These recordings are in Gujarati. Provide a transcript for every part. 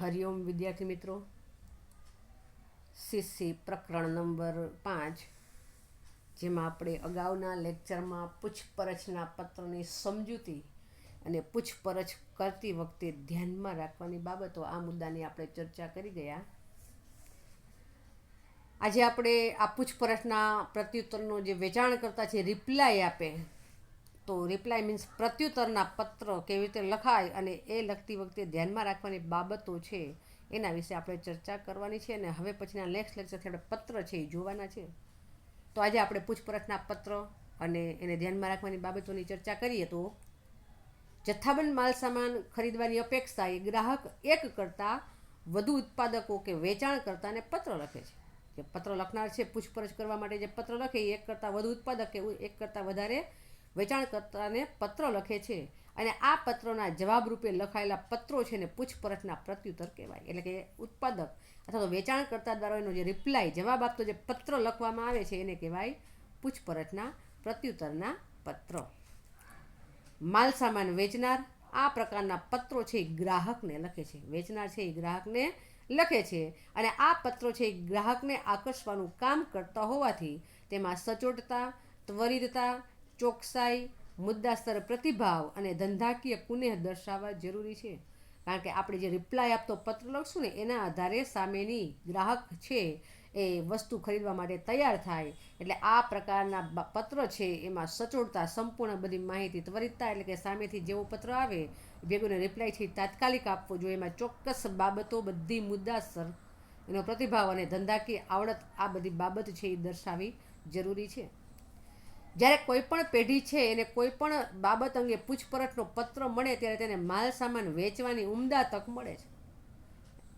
હરિઓમ વિદ્યાર્થી મિત્રો. સીસી પ્રકરણ નંબર પાંચ, જેમાં આપણે અગાઉના લેક્ચરમાં પૂછપરછના પત્રની સમજૂતી અને પૂછપરછ કરતી વખતે ધ્યાનમાં રાખવાની બાબતો આ મુદ્દાની આપણે ચર્ચા કરી ગયા. આજે આપણે આ પૂછપરછના પ્રત્યુત્તરનો જે વેચાણ કરતા છે રિપ્લાય આપે. તો રિપ્લાય મીન્સ પ્રત્યુત્તરના પત્ર કેવી રીતે લખાય અને એ લખતી વખતે ધ્યાનમાં રાખવાની બાબતો છે એના વિશે આપણે ચર્ચા કરવાની છે અને હવે પછીના નેક્સ્ટ લેક્ચરથી આપણે પત્ર છે એ જોવાના છે. તો આજે આપણે પૂછપરછના પત્ર અને એને ધ્યાનમાં રાખવાની બાબતોની ચર્ચા કરીએ તો જથ્થાબંધ માલ ખરીદવાની અપેક્ષા એ ગ્રાહક એક કરતાં વધુ ઉત્પાદકો કે વેચાણ કરતાને પત્ર લખે છે. જે પત્ર લખનાર છે, પૂછપરછ કરવા માટે જે પત્ર લખે એ એક કરતાં વધુ ઉત્પાદક કે એક કરતાં વધારે વેચાણકર્તાને પત્ર લખે છે અને આ પત્રોના જવાબ રૂપે લખાયેલા પત્રો છે ને પૂછપરછના પ્રત્યુત્તર કહેવાય. એટલે કે ઉત્પાદક અથવા તો વેચાણકર્તા દ્વારા એનો જે રિપ્લાય જવાબ આપતો જે પત્ર લખવામાં આવે છે એને કહેવાય પૂછપરછના પ્રત્યુત્તરના પત્રો. માલ સામાન વેચનાર આ પ્રકારના પત્રો છે એ ગ્રાહકને લખે છે. વેચનાર છે એ ગ્રાહકને લખે છે અને આ પત્રો છે એ ગ્રાહકને આકર્ષવાનું કામ કરતા હોવાથી તેમાં સચોટતા, ત્વરિતતા ચોકસાઈ, મુદ્દાસ્તર, પ્રતિભાવ અને ધંધાકીય કુનેહ દર્શાવવા જરૂરી છે. કારણ કે આપણે જે રિપ્લાય આપતો પત્ર લખશું ને, એના આધારે સામેની ગ્રાહક છે એ વસ્તુ ખરીદવા માટે તૈયાર થાય. એટલે આ પ્રકારના પત્ર છે એમાં સચોટતા, સંપૂર્ણ બધી માહિતી, ત્વરિતતા એટલે કે સામેથી જેવો પત્ર આવે ભેગોને રિપ્લાય છે તાત્કાલિક આપવો જોઈએ. એમાં ચોક્કસ બાબતો, બધી મુદ્દાસર એનો પ્રતિભાવ અને ધંધાકીય આવડત આ બધી બાબત છે એ દર્શાવવી જરૂરી છે. જ્યારે કોઈ પણ પેઢી છે એને કોઈ પણ બાબત અંગે પૂછપરછનો પત્ર મળે ત્યારે તેને માલ સામાન વેચવાની ઉમદા તક મળે છે.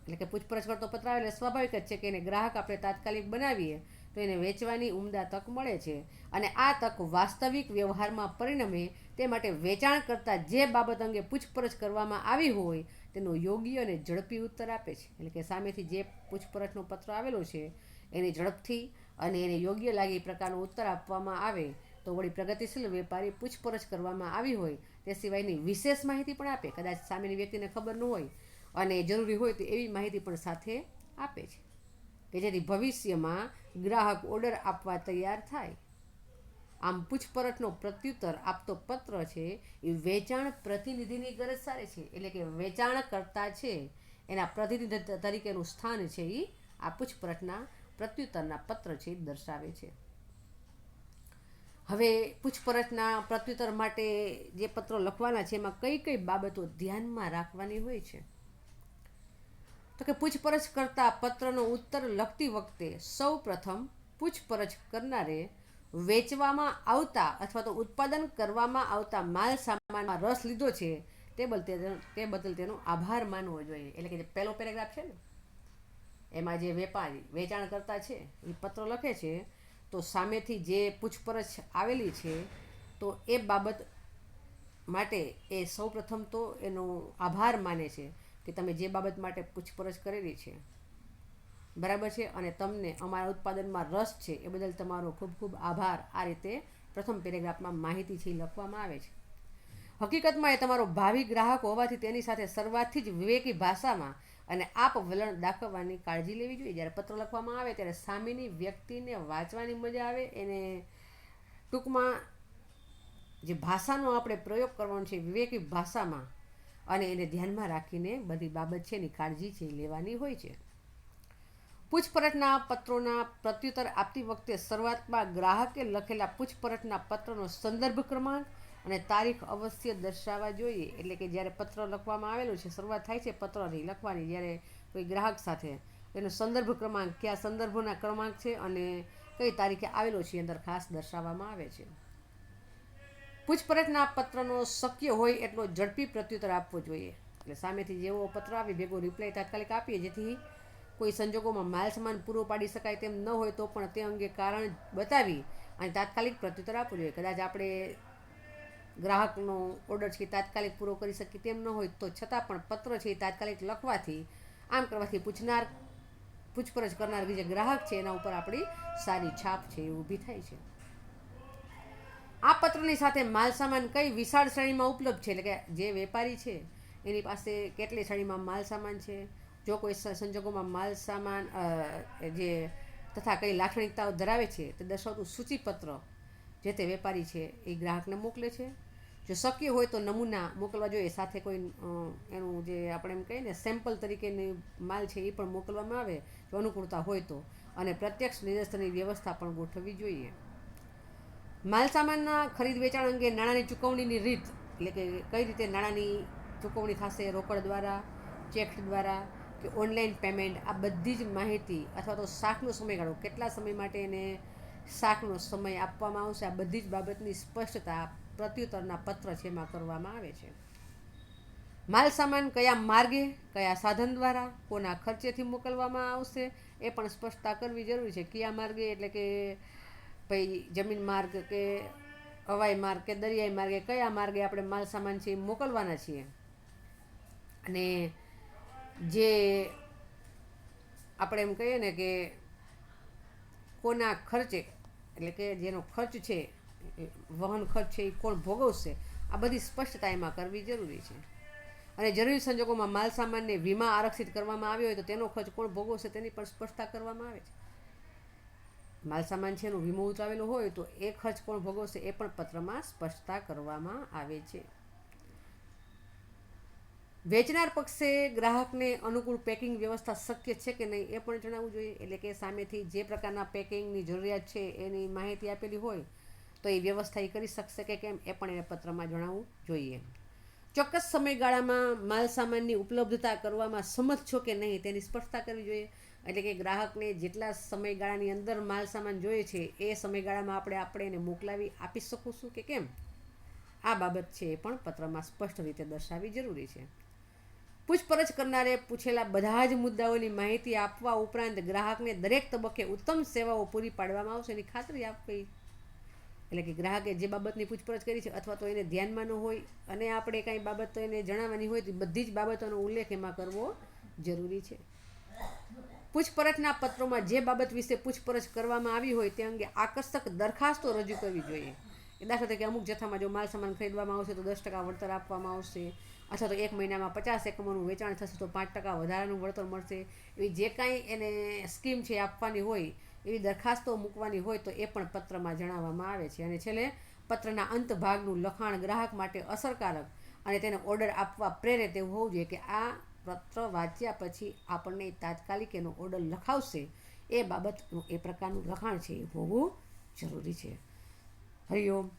એટલે કે પૂછપરછ કરતો પત્ર આવે એટલે સ્વાભાવિક જ છે કે એને ગ્રાહક આપણે તાત્કાલિક બનાવીએ તો એને વેચવાની ઉમદા તક મળે છે. અને આ તક વાસ્તવિક વ્યવહારમાં પરિણમે તે માટે વેચાણ કરતાં જે બાબત અંગે પૂછપરછ કરવામાં આવી હોય તેનો યોગ્ય અને ઝડપી ઉત્તર આપે છે. એટલે કે સામેથી જે પૂછપરછનો પત્ર આવેલો છે, એને ઝડપથી અને એને યોગ્ય લાગે એ પ્રકારનો ઉત્તર આપવામાં આવે તો વળી પ્રગતિશીલ વેપારી પૂછપરછ કરવામાં આવી હોય તે સિવાયની વિશેષ માહિતી પણ આપે. કદાચ સામેની વ્યક્તિને ખબર ન હોય અને જરૂરી હોય તો એવી માહિતી પણ સાથે આપે છે કે જેથી ભવિષ્યમાં ગ્રાહક ઓર્ડર આપવા તૈયાર થાય. આમ પૂછપરછનો પ્રત્યુત્તર આપતો પત્ર છે એ વેચાણ પ્રતિનિધિની ગરજ સારે છે. એટલે કે વેચાણ કરતા છે એના પ્રતિનિધિ તરીકેનું સ્થાન છે એ આ પૂછપરછના પ્રત્યુત્તરના પત્ર છે એ દર્શાવે છે. હવે પૂછપરછના પ્રત્યુત્તર માટે જે પત્રો લખવાના છે, એમાં કઈ કઈ બાબતો ધ્યાનમાં રાખવાની હોય છે? તો કે પૂછપરછ કરતા પત્રનો ઉત્તર લખતી વખતે સૌ પ્રથમ પૂછપરછ કરનારે વેચવામાં આવતા અથવા તો ઉત્પાદન કરવામાં આવતા માલ સામાનમાં રસ લીધો છે, તે બદલ તે બદલ તેનો આભાર માનવો જોઈએ. એટલે કે જે પહેલો પેરેગ્રાફ છે ને, એમાં જે વેપારી વેચાણ કરતા છે, એ પત્ર લખે છે તો સામેથી જે પૂછપરછ આવેલી છે, તો એ બાબત માટે એ સૌપ્રથમ તો એનો આભાર માને છે કે તમે જે બાબત માટે પૂછપરછ કરેલી છે. બરાબર છે? અને તમને અમારા ઉત્પાદનમાં રસ છે, એ બદલ તમારો ખૂબ ખૂબ આભાર. આ રીતે પ્રથમ પેરેગ્રાફમાં માહિતી છે લખવામાં આવે છે. હકીકતમાં એ તમારો ભાવિ ગ્રાહક હોવાથી તેની સાથે શરૂઆતથી જ વિવેકી ભાષામાં અને આપ વલણ દાખવવાની કાળજી લેવી જોઈએ. જ્યારે પત્ર લખવામાં આવે ત્યારે સામેની વ્યક્તિને વાંચવાની મજા આવે. એને ટૂંકમાં જે ભાષાનો આપણે પ્રયોગ કરવાનો છે, વિવેકી ભાષામાં, અને એને ધ્યાનમાં રાખીને બધી બાબત છે એની કાળજી છે લેવાની હોય છે. પૂછપરછના પત્રોના પ્રત્યુત્તર આપતી વખતે શરૂઆતમાં ગ્રાહકે લખેલા પૂછપરછના પત્રનો સંદર્ભ ક્રમાંક અને તારીખ અવશ્ય દર્શાવવા જોઈએ. એટલે કે જ્યારે પત્ર લખવામાં આવેલું છે, શરૂઆત થાય છે પત્રની, લખવાની, જ્યારે કોઈ ગ્રાહક સાથે. એનો સંદર્ભ ક્રમાંક, કયા સંદર્ભોના ક્રમાંક છે અને કઈ તારીખે આવેલો છે અંદર ખાસ દર્શાવવામાં આવે છે. પૂછપરછના પત્રનો શક્ય હોય એટલો ઝડપી પ્રત્યુત્તર આપવો જોઈએ. એટલે સામેથી જેવો પત્ર આવે, ભેગો રિપ્લાય તાત્કાલિક આપીએ, જેથી કોઈ સંજોગોમાં માલ સામાન પૂરો પાડી શકાય તેમ ન હોય તો પણ તે અંગે કારણ બતાવી અને તાત્કાલિક પ્રત્યુત્તર આપવું જોઈએ. કદાચ આપણે ગ્રાહકનો ઓર્ડર છે એ તાત્કાલિક પૂરો કરી શકીએ તેમ ન હોય તો છતાં પણ પત્ર છે એ તાત્કાલિક લખવાથી, આમ કરવાથી પૂછનાર, પૂછપરછ કરનાર જે ગ્રાહક છે, એના ઉપર આપણી સારી છાપ છે, એ ઊભી થાય છે. આ પત્રની સાથે માલ સામાન કઈ વિશાળ શ્રેણીમાં ઉપલબ્ધ છે? એટલે કે જે વેપારી છે, એની પાસે કેટલી શ્રેણીમાં માલ સામાન છે? જો કોઈ સંજોગોમાં માલ સામાન જે તથા કઈ લાક્ષણિકતાઓ ધરાવે છે, તે દર્શાવતું સૂચિપત્ર જે તે વેપારી છે, એ ગ્રાહકને મોકલે છે. જો શક્ય હોય તો નમૂના મોકલવા જોઈએ. સાથે કોઈ એનું જે આપણે એમ કહીએ ને સેમ્પલ તરીકેની માલ છે એ પણ મોકલવામાં આવે, જો અનુકૂળતા હોય તો. અને પ્રત્યક્ષ નિદર્શનની વ્યવસ્થા પણ ગોઠવવી જોઈએ. માલ સામાનના ખરીદ વેચાણ અંગે નાણાંની ચૂકવણીની રીત, એટલે કે કઈ રીતે નાણાંની ચૂકવણી થશે, રોકડ દ્વારા, ચેક દ્વારા, કે ઓનલાઈન પેમેન્ટ, આ બધી જ માહિતી અથવા તો શાકનો સમયગાળો, કેટલા સમય માટે એને શાકનો સમય આપવામાં આવશે, આ બધી જ બાબતની સ્પષ્ટતા પ્રત્યુત્તરના પત્ર છે એમાં કરવામાં આવે છે. માલ સામાન કયા માર્ગે, કયા સાધન દ્વારા, કોના ખર્ચેથી મોકલવામાં આવશે, એ પણ સ્પષ્ટતા કરવી જરૂરી છે. કયા માર્ગે એટલે કે ભાઈ જમીન માર્ગ કે હવાઈ માર્ગ કે દરિયાઈ માર્ગે, કયા માર્ગે આપણે માલ સામાન છે મોકલવાના છીએ? અને જે આપણે એમ કહીએ ને કે કોના ખર્ચે, એટલે કે જેનો ખર્ચ છે વહન ખર્ચ છે એ કોણ ભોગવશે? આ બધી સ્પષ્ટતા એમાં કરવી જરૂરી છે. અને જરૂરી સંજોગોમાં માલ સામાનને વીમા આરક્ષિત કરવામાં આવ્યો હોય તો તેનો ખર્ચ કોણ ભોગવશે તેની પણ સ્પષ્ટતા કરવામાં આવે છે. માલ સામાન છે એનો વીમો ઉતરાવેલો હોય તો એ ખર્ચ કોણ ભોગવશે એ પણ પત્રમાં સ્પષ્ટતા કરવામાં આવે છે. વેચનાર પક્ષે ગ્રાહકને અનુકૂળ પેકિંગ વ્યવસ્થા શક્ય છે કે નહીં એ પણ જણાવવું જોઈએ. એટલે કે સામેથી જે પ્રકારના પેકિંગની જરૂરિયાત છે એની માહિતી આપેલી હોય તો એ વ્યવસ્થા એ કરી શકશે કે કેમ એ પણ એને પત્રમાં જણાવવું જોઈએ. ચોક્કસ સમયગાળામાં માલ સામાનની ઉપલબ્ધતા કરવામાં સમર્થ છો કે નહીં તેની સ્પષ્ટતા કરવી જોઈએ. એટલે કે ગ્રાહકને જેટલા સમયગાળાની અંદર માલ સામાન જોઈએ છે, એ સમયગાળામાં આપણે આપણે એને મોકલાવી આપી શકું કે કેમ? આ બાબત છે એ પણ પત્રમાં સ્પષ્ટ રીતે દર્શાવવી જરૂરી છે. પૂછપરછ કરનારે પૂછેલા બધા જ મુદ્દાઓની માહિતી આપવા ઉપરાંત ગ્રાહકને દરેક તબક્કે ઉત્તમ સેવાઓ પૂરી પાડવામાં આવશે એની ખાતરી આપવી એટલે કે ગ્રાહકે જે બાબતની પૂછપરછ કરી છે અથવા તો એને ધ્યાનમાં ન હોય અને આપણે કાંઈ બાબત એને જણાવવાની હોય તો બધી જ બાબતોનો ઉલ્લેખ એમાં કરવો જરૂરી છે. પૂછપરછના પત્રોમાં જે બાબત વિશે પૂછપરછ કરવામાં આવી હોય તે અંગે આકર્ષક દરખાસ્તો રજૂ કરવી જોઈએ. એ દાખલા તરીકે અમુક જથ્થામાં જો માલ સામાન ખરીદવામાં આવશે તો દસ ટકા વળતર આપવામાં આવશે. અથવા તો એક મહિનામાં પચાસ એકમોનું વેચાણ થશે તો પાંચ ટકા વધારાનું વળતર મળશે. એવી જે કાંઈ એને સ્કીમ છે આપવાની હોય એવી દરખાસ્તો મૂકવાની હોય તો એ પણ પત્રમાં જણાવવામાં આવે છે. અને છેલ્લે, પત્રના અંત ભાગનું લખાણ ગ્રાહક માટે અસરકારક અને તેને ઓર્ડર આપવા પ્રેરે તેવું હોવું જોઈએ કે આ પત્ર વાંચ્યા પછી આપણને તાત્કાલિક એનો ઓર્ડર લખાવશે. એ બાબતનું એ પ્રકારનું લખાણ છે એ હોવું જરૂરી છે. હરિઓમ